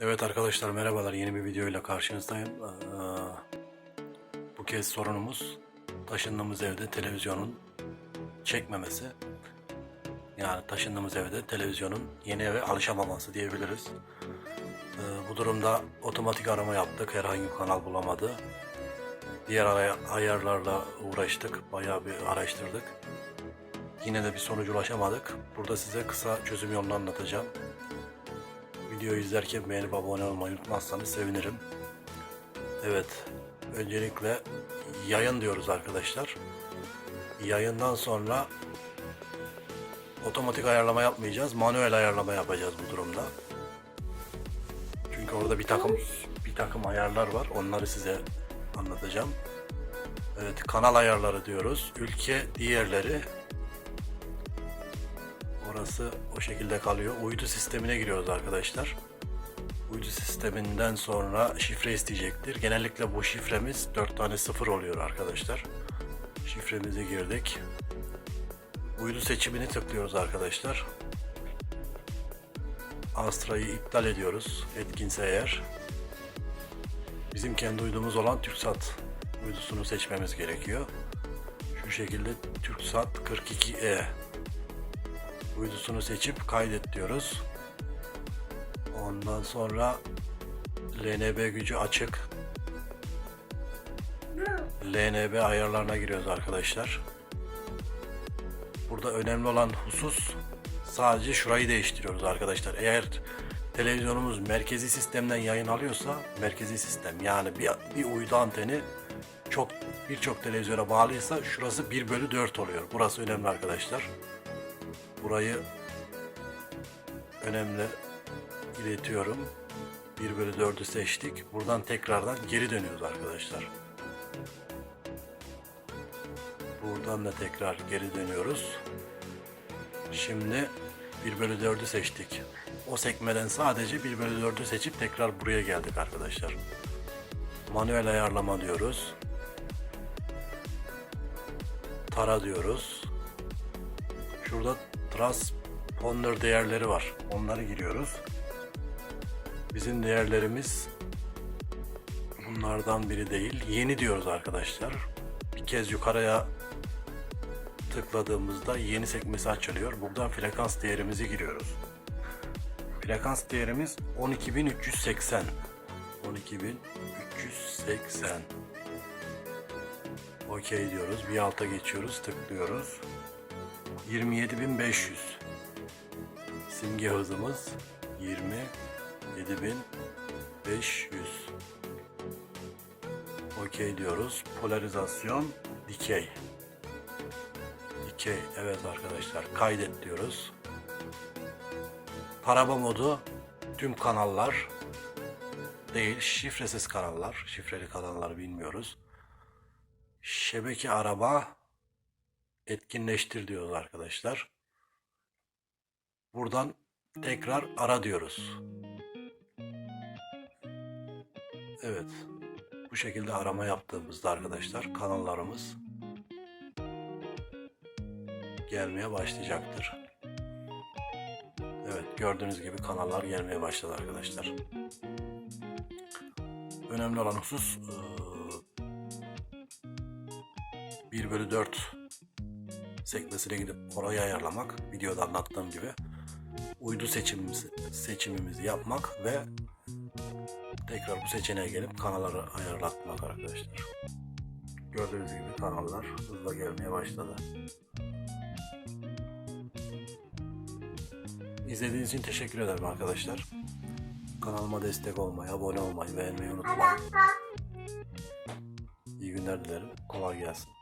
Evet arkadaşlar merhabalar yeni bir videoyla karşınızdayım. Ee, bu kez sorunumuz taşındığımız evde televizyonun çekmemesi. Yani taşındığımız evde televizyonun yeni eve alışamaması diyebiliriz. Ee, bu durumda otomatik arama yaptık. Herhangi bir kanal bulamadı. Diğer ay- ayarlarla uğraştık. Bayağı bir araştırdık. Yine de bir sonuca ulaşamadık. Burada size kısa çözüm yolunu anlatacağım. Videoyu izlerken beğenip abone olmayı unutmazsanız sevinirim. Evet, öncelikle yayın diyoruz arkadaşlar. Yayından sonra otomatik ayarlama yapmayacağız, manuel ayarlama yapacağız bu durumda. Çünkü orada bir takım bir takım ayarlar var. Onları size anlatacağım. Evet, kanal ayarları diyoruz. Ülke diğerleri Orası o şekilde kalıyor. Uydu sistemine giriyoruz arkadaşlar. Uydu sisteminden sonra şifre isteyecektir. Genellikle bu şifremiz 4 tane 0 oluyor arkadaşlar. Şifremizi girdik. Uydu seçimini tıklıyoruz arkadaşlar. Astra'yı iptal ediyoruz. Etkinse eğer. Bizim kendi uydumuz olan TürkSat uydusunu seçmemiz gerekiyor. Şu şekilde TürkSat 42E uydusunu seçip kaydet diyoruz. Ondan sonra LNB gücü açık. LNB ayarlarına giriyoruz arkadaşlar. Burada önemli olan husus sadece şurayı değiştiriyoruz arkadaşlar. Eğer televizyonumuz merkezi sistemden yayın alıyorsa merkezi sistem yani bir, bir uydu anteni çok birçok televizyona bağlıysa şurası 1 bölü 4 oluyor. Burası önemli arkadaşlar. Burayı önemli iletiyorum. 1 bölü 4'ü seçtik. Buradan tekrardan geri dönüyoruz arkadaşlar. Buradan da tekrar geri dönüyoruz. Şimdi 1 bölü 4'ü seçtik. O sekmeden sadece 1 bölü 4'ü seçip tekrar buraya geldik arkadaşlar. Manuel ayarlama diyoruz. Tara diyoruz. Şurada transponder değerleri var. Onları giriyoruz. Bizim değerlerimiz bunlardan biri değil. Yeni diyoruz arkadaşlar. Bir kez yukarıya tıkladığımızda yeni sekmesi açılıyor. Buradan frekans değerimizi giriyoruz. Frekans değerimiz 12380. 12380. Okey diyoruz. Bir alta geçiyoruz, tıklıyoruz. 27500 simge hızımız 27500 okey diyoruz. Polarizasyon dikey. Dikey evet arkadaşlar. Kaydet diyoruz. Araba modu tüm kanallar değil şifresiz kanallar. Şifreli kanallar bilmiyoruz. Şebeke araba etkinleştir diyoruz arkadaşlar. Buradan tekrar ara diyoruz. Evet. Bu şekilde arama yaptığımızda arkadaşlar kanallarımız gelmeye başlayacaktır. Evet gördüğünüz gibi kanallar gelmeye başladı arkadaşlar. Önemli olan husus eee, 1 bölü 4 sekmesine gidip orayı ayarlamak, videoda anlattığım gibi uydu seçimimizi, seçimimizi yapmak ve tekrar bu seçeneğe gelip kanalları ayarlatmak arkadaşlar. Gördüğünüz gibi kanallar hızla gelmeye başladı. İzlediğiniz için teşekkür ederim arkadaşlar. Kanalıma destek olmayı, abone olmayı, beğenmeyi unutmayın. İyi günler dilerim. Kolay gelsin.